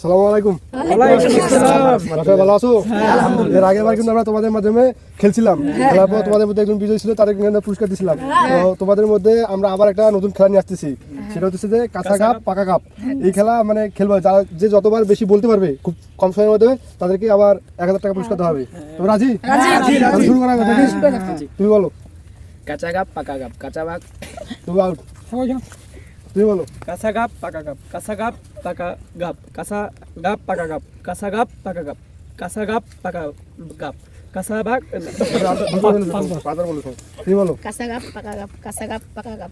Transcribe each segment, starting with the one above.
সালাম আলাইকুম ভালো আছো? এর আগেরবার কিন্তু আমরা তোমাদের মাধ্যমে খেলছিলাম। খেলার পর তোমাদের মধ্যে একজন বিজয়ী ছিল তাদের কিন্তু পুরস্কার দিয়েছিলাম তো তোমাদের মধ্যে আমরা আবার একটা নতুন খেলা নিয়ে আসতেছি। সেটা হচ্ছে যে কাঁচা কাপ পাকা কাপ। এই খেলা মানে খেলব। যারা যে যতবার বেশি বলতে পারবে খুব কম সময়ের মধ্যে তাদেরকে আবার এক হাজার টাকা পুরস্কার দেওয়া হবে। তো রাজি? শুরু করা তুমি। বলো। কাঁচা গাপ পাকা গাপ কাঁচা ভাগ। তুমি আউট তুমি বলো কাঁচা গাপ পাকা গাপ কাঁচা গাপ পাকা গাপ কাঁচা গাপ পাকা গাপ কাঁচা গাপ পাকা গাপ কাঁচা গাপ পাকা গাপ কাঁচা ভাগ পাঁচবার বলো সব। তুমি বলো কাঁচা গাপ পাকা গাপ কাঁচা গাপ পাকা গাপ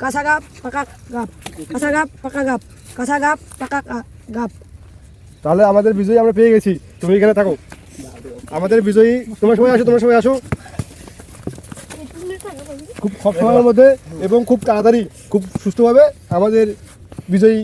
Kasagap, pakagap. Kasagap, pakagap. Kasagap, pakagap. তাহলে আমাদের বিজয়ী আমরা পেয়ে গেছি তুমি এখানে থাকো আমাদের বিজয়ী তোমার সময় আসো তোমার সময় আসো খুব সব সময়ের মধ্যে এবং খুব তাড়াতাড়ি খুব সুস্থভাবে আমাদের বিজয়ী